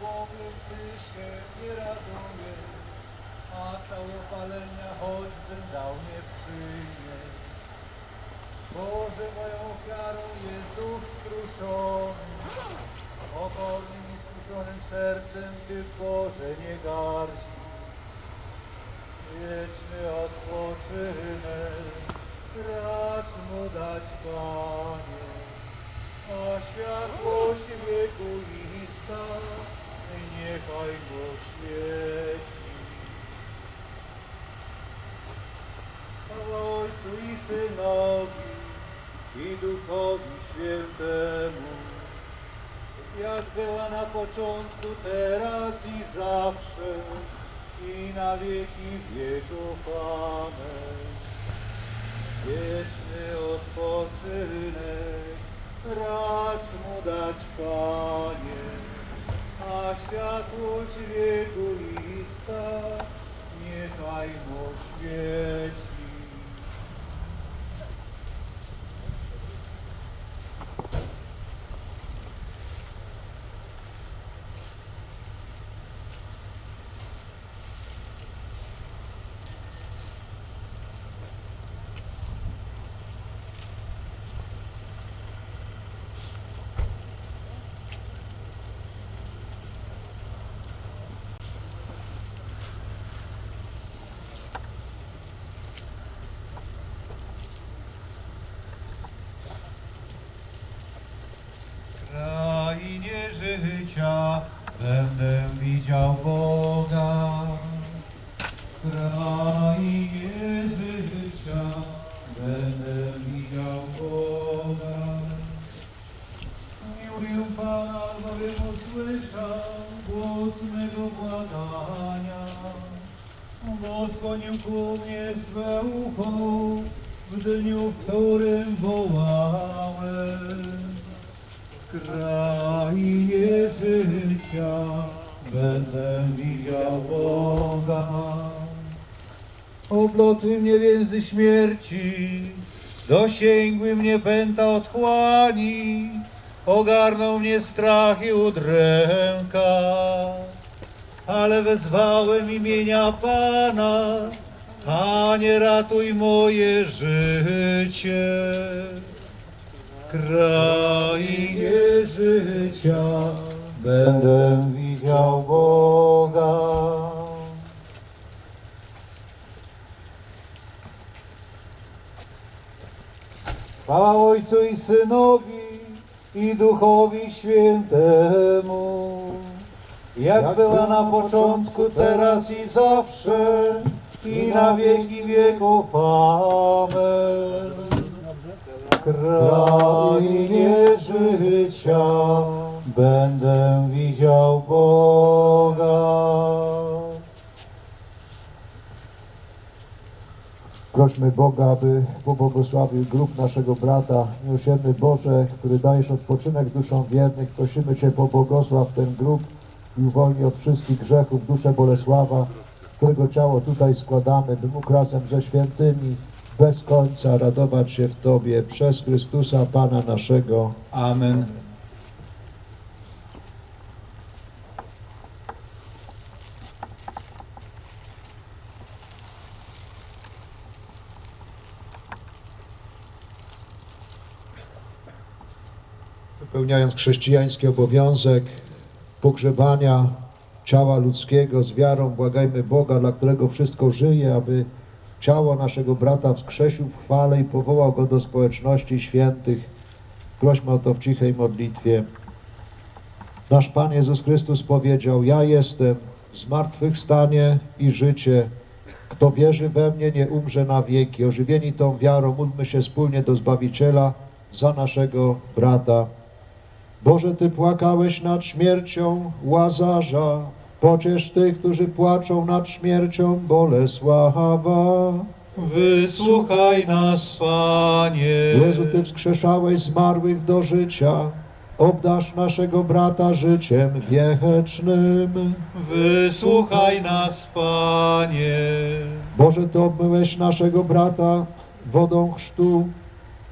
bowiem Ty się nie radujesz, a całopalenia choćbym dał nie przyjmiesz. Boże, moją ofiarą jest duch skruszony, pokornym i skruszonym sercem Ty, Boże, nie gardzisz. Wieczny odpoczynek, racz mu dać, Panie, a światłość wiekuista niechaj mu świeci. Chwała Ojcu i Synowi i Duchowi Świętemu, jak była na początku, teraz i zawsze, i na wieki wieków. Amen. Wieczny odpoczynek, racz mu dać, Panie, a światłość wiekuista niechaj mu świeci. krainie życia będę widział Boga. W krainie życia będę widział Boga. Miłuję Pana, bowiem usłyszał głos mego błagania. Bo skłonił ku mnie swe ucho w dniu, w którym wołałem w krainie życia będę widział Boga. Obloty mnie więzy śmierci, dosięgły mnie pęta otchłani, ogarnął mnie strach i udręka. Ale wezwałem imienia Pana, Panie ratuj moje życie krainie życia będę widział Boga. Chwała Ojcu i Synowi i Duchowi Świętemu, jak była na początku, teraz i zawsze, i na wieki wieków. Amen krainie życia będę widział Boga. Prośmy Boga, aby pobłogosławił grób naszego brata, miłosierny Boże, który dajesz odpoczynek duszom wiernych. Prosimy Cię, pobłogosław ten grób i uwolnij od wszystkich grzechów duszę Bolesława, którego ciało tutaj składamy, by mógł razem ze świętymi bez końca radować się w Tobie przez Chrystusa Pana naszego. Amen. Wypełniając chrześcijański obowiązek pogrzebania ciała ludzkiego z wiarą, błagajmy Boga, dla którego wszystko żyje, aby ciało naszego brata wskrzesił w chwale i powołał go do społeczności świętych. Prośmy o to w cichej modlitwie. Nasz Pan Jezus Chrystus powiedział, ja jestem zmartwychwstanie i życie. Kto wierzy we mnie, nie umrze na wieki. Ożywieni tą wiarą, módlmy się wspólnie do Zbawiciela za naszego brata. Boże, Ty płakałeś nad śmiercią Łazarza, pociesz tych, którzy płaczą nad śmiercią Bolesława. Wysłuchaj nas, Panie. Jezu, Ty wskrzeszałeś zmarłych do życia, obdasz naszego brata życiem wiecznym. Wysłuchaj nas, Panie. Boże, Ty obmyłeś naszego brata wodą chrztu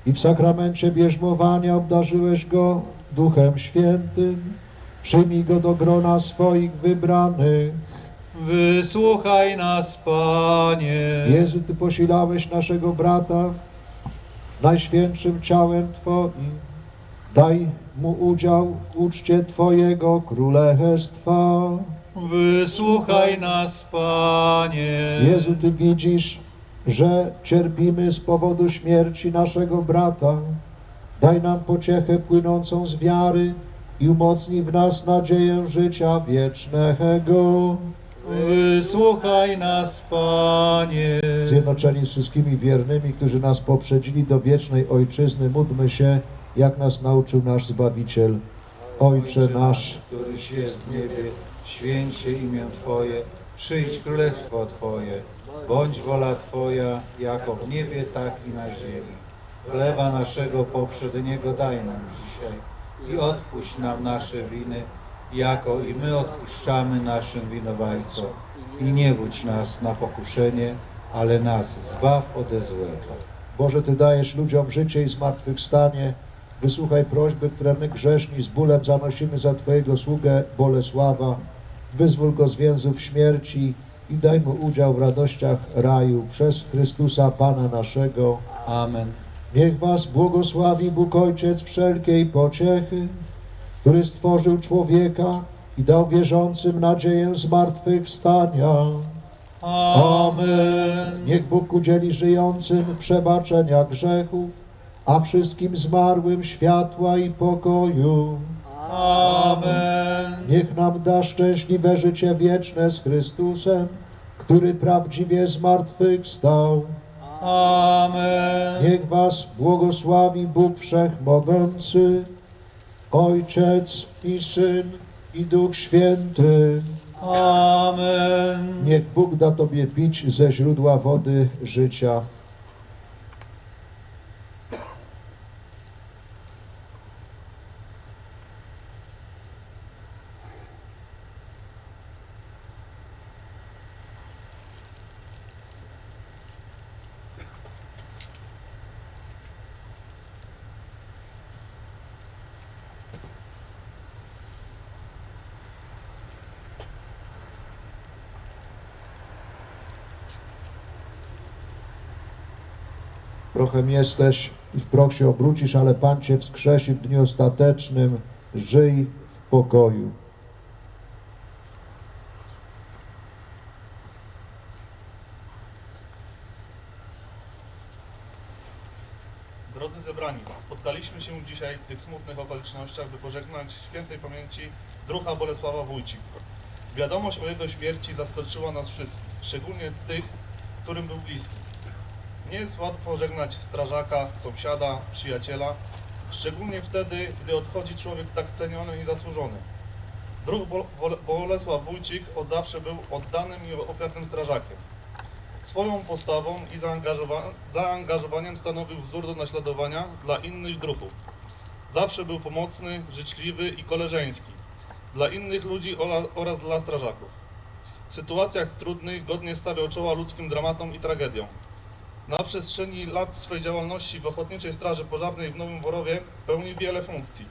i w sakramencie bierzmowania obdarzyłeś go Duchem Świętym. Przyjmij go do grona swoich wybranych. Wysłuchaj nas, Panie. Jezu, Ty posilałeś naszego brata najświętszym ciałem Twoim. Daj mu udział w uczcie Twojego królestwa. Wysłuchaj nas, Panie. Jezu, Ty widzisz, że cierpimy z powodu śmierci naszego brata. Daj nam pociechę płynącą z wiary i umocnij w nas nadzieję życia wiecznego. Wysłuchaj nas, Panie. Zjednoczeni z wszystkimi wiernymi, którzy nas poprzedzili do wiecznej Ojczyzny, módlmy się, jak nas nauczył nasz Zbawiciel. Ojcze nasz, któryś jest w niebie, święć się imię Twoje, przyjdź królestwo Twoje, bądź wola Twoja, jako w niebie, tak i na ziemi. Chleba naszego poprzedniego daj nam dzisiaj i odpuść nam nasze winy, jako i my odpuszczamy naszym winowajcom. I nie wódź nas na pokuszenie, ale nas zbaw ode złego. Boże, Ty dajesz ludziom życie i zmartwychwstanie. Wysłuchaj prośby, które my grzeszni z bólem zanosimy za Twojego sługę Bolesława. Wyzwól go z więzów śmierci i daj mu udział w radościach raju przez Chrystusa Pana naszego. Amen. Niech Was błogosławi Bóg Ojciec wszelkiej pociechy, który stworzył człowieka i dał wierzącym nadzieję zmartwychwstania. Amen. Niech Bóg udzieli żyjącym przebaczenia grzechów, a wszystkim zmarłym światła i pokoju. Amen. Niech nam da szczęśliwe życie wieczne z Chrystusem, który prawdziwie zmartwychwstał. Amen. Niech Was błogosławi Bóg Wszechmogący, Ojciec i Syn i Duch Święty. Amen. Niech Bóg da Tobie pić ze źródła wody życia. Prochem jesteś i w proch się obrócisz, ale Pan Cię wskrzesi w dniu ostatecznym. Żyj w pokoju. Drodzy zebrani, spotkaliśmy się dzisiaj w tych smutnych okolicznościach, by pożegnać świętej pamięci druha Bolesława Wójcik. Wiadomość o jego śmierci zaskoczyła nas wszystkich, szczególnie tych, którym był bliski. Nie jest łatwo żegnać strażaka, sąsiada, przyjaciela, szczególnie wtedy, gdy odchodzi człowiek tak ceniony i zasłużony. Druh Bo- Bo- Bolesław Wójcik od zawsze był oddanym i ofiarnym strażakiem. Swoją postawą i zaangażowa- zaangażowaniem stanowił wzór do naśladowania dla innych druhów. Zawsze był pomocny, życzliwy i koleżeński dla innych ludzi oraz dla strażaków. W sytuacjach trudnych godnie stawiał czoła ludzkim dramatom i tragediom. Na przestrzeni lat swej działalności w Ochotniczej Straży Pożarnej w Nowym Borowie pełnił wiele funkcji.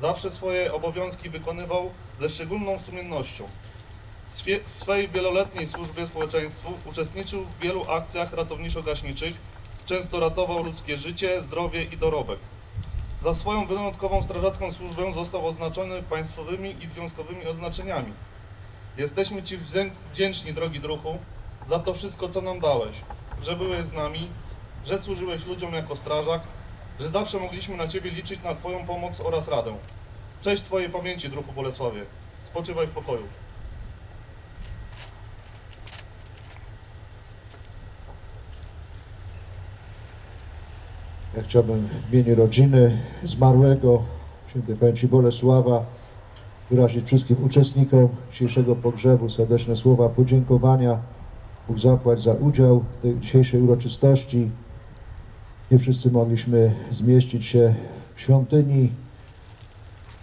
Zawsze swoje obowiązki wykonywał ze szczególną sumiennością. W swej wieloletniej służbie społeczeństwu uczestniczył w wielu akcjach ratowniczo-gaśniczych, często ratował ludzkie życie, zdrowie i dorobek. Za swoją wyjątkową strażacką służbę został oznaczony państwowymi i związkowymi oznaczeniami. Jesteśmy Ci wdzię- wdzięczni, drogi druhu, za to wszystko, co nam dałeś, że byłeś z nami, że służyłeś ludziom jako strażak, że zawsze mogliśmy na Ciebie liczyć na Twoją pomoc oraz radę. Cześć Twojej pamięci, druhu Bolesławie. Spoczywaj w pokoju. Ja chciałbym w imieniu rodziny zmarłego, świętej pamięci Bolesława, wyrazić wszystkim uczestnikom dzisiejszego pogrzebu serdeczne słowa podziękowania. Bóg zapłać za udział w tej dzisiejszej uroczystości. Nie wszyscy mogliśmy zmieścić się w świątyni,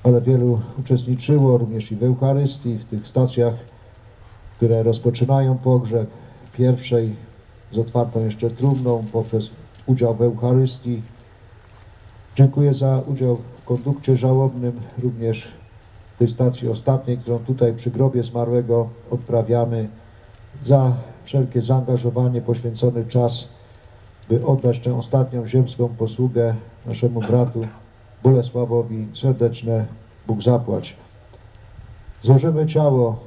ale wielu uczestniczyło również i w Eucharystii, w tych stacjach, które rozpoczynają pogrzeb. Pierwszej z otwartą jeszcze trumną poprzez udział w Eucharystii. Dziękuję za udział w kondukcie żałobnym również w tej stacji ostatniej, którą tutaj przy grobie zmarłego odprawiamy, za wszelkie zaangażowanie, poświęcony czas, by oddać tę ostatnią ziemską posługę naszemu bratu Bolesławowi serdeczne Bóg zapłać. Złożymy ciało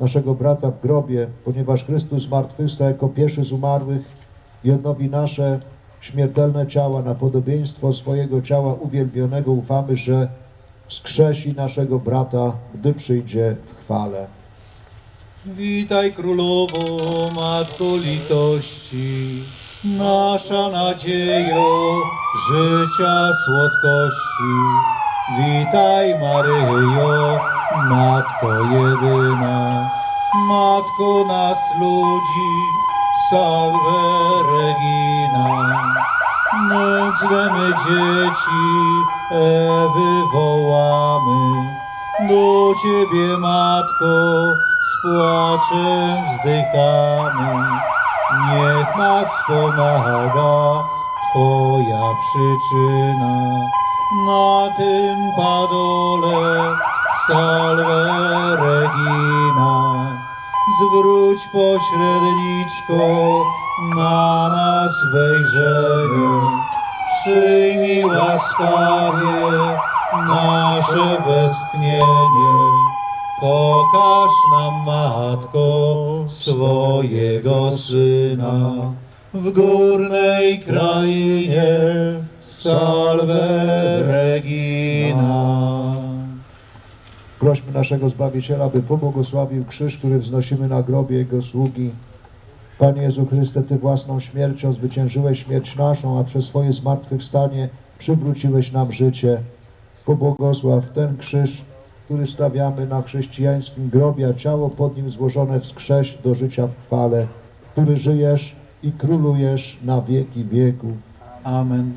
naszego brata w grobie, ponieważ Chrystus zmartwychwstał jako pierwszy z umarłych i odnowi nasze śmiertelne ciała na podobieństwo swojego ciała uwielbionego. Ufamy, że wskrzesi naszego brata, gdy przyjdzie w chwale. Witaj królowo, matko litości, nasza nadziejo życia słodkości. Witaj Maryjo, matko jedyna, matko nas ludzi, salve Regina. Nędzne dzieci Ewy wołamy, do Ciebie Matko płaczem wzdychamy. Niech nas pomaga Twoja przyczyna. Na tym padole salve Regina. Zwróć pośredniczko na nas wejrzenie. Przyjmij łaskawie nasze westchnienie. Pokaż nam, Matko, swojego Syna w górnej krainie. Salve Regina. Prośmy naszego Zbawiciela, by pobłogosławił krzyż, który wznosimy na grobie Jego sługi. Panie Jezu Chryste, Ty własną śmiercią zwyciężyłeś śmierć naszą, a przez swoje zmartwychwstanie przywróciłeś nam życie. Pobłogosław ten krzyż, który stawiamy na chrześcijańskim grobie, a ciało pod nim złożone wskrześ do życia w chwale, który żyjesz i królujesz na wieki wieków. Amen.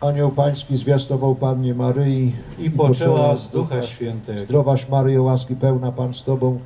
Anioł Pański zwiastował Pannie Maryi I poczęła z Ducha Świętego. Zdrowaś Maryjo, łaski pełna Pan z Tobą,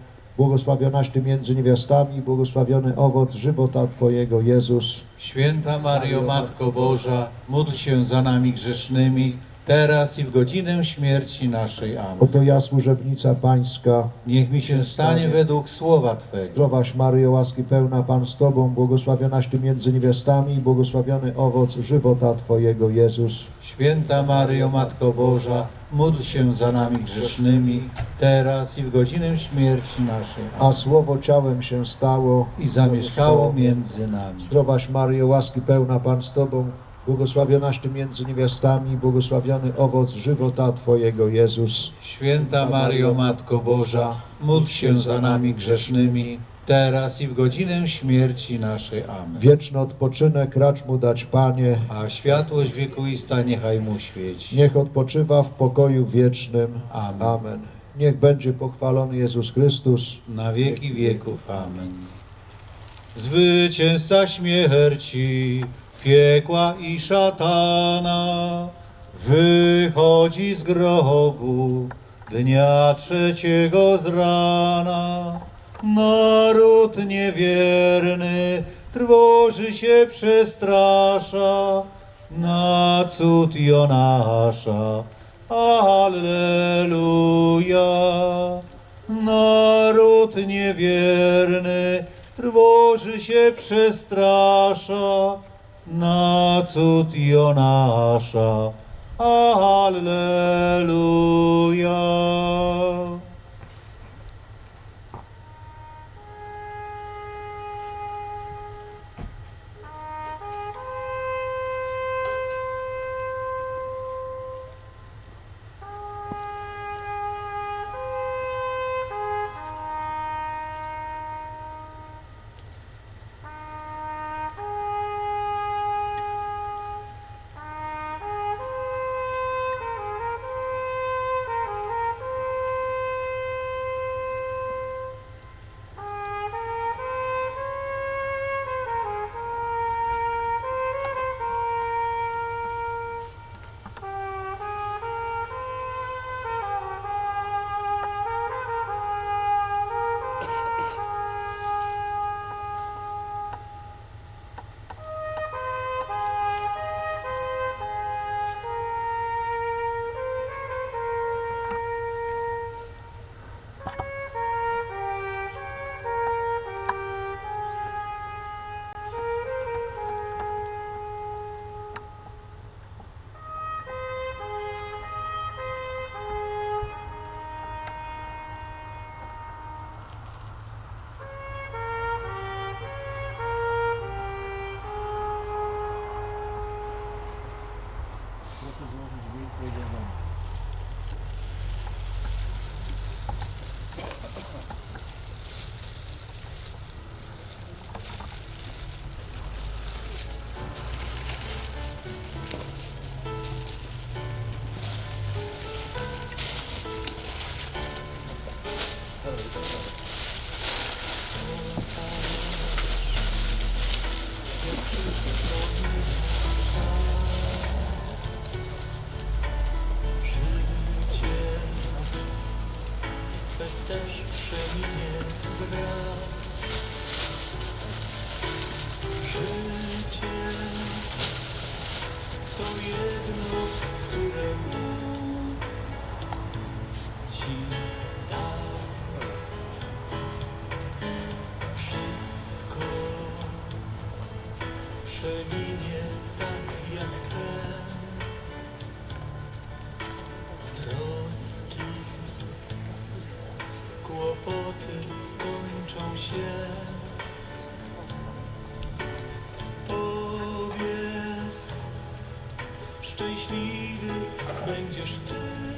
błogosławionaś Ty między niewiastami, błogosławiony owoc żywota Twojego, Jezus. Święta Maryjo, Matko Boża, módl się za nami grzesznymi, teraz i w godzinę śmierci naszej. Amen. Oto ja, służebnica Pańska, Niech mi się stanie według słowa Twego. zdrowaś Maryjo, łaski pełna Pan z Tobą, błogosławionaś Ty między niewiastami, i błogosławiony owoc żywota Twojego, Jezus. Święta Maryjo, Matko Boża, módl się za nami grzesznymi, teraz i w godzinę śmierci naszej. Amen. A Słowo ciałem się stało I zamieszkało między nami. Zdrowaś Maryjo, łaski pełna Pan z Tobą, błogosławionaś Ty między niewiastami, błogosławiony owoc żywota Twojego, Jezus. Święta Maryjo, Matko Boża, módl się za nami grzesznymi, teraz i w godzinę śmierci naszej. Amen. Wieczny odpoczynek racz Mu dać, Panie, A światłość wiekuista niechaj mu świeci. niech odpoczywa w pokoju wiecznym. Amen. Amen. Niech będzie pochwalony Jezus Chrystus. Na wieki wieków. Amen. Zwycięzca śmierci, piekła i szatana, wychodzi z grobu dnia trzeciego z rana. Naród niewierny trwoży się, przestrasza na cud Jonasza. Alleluja. Naród niewierny trwoży się, przestrasza na cud Jonasza. Alleluja. зможуть вийти разом. przeminie w. Życie to jedno, które szczęśliwy będziesz ty.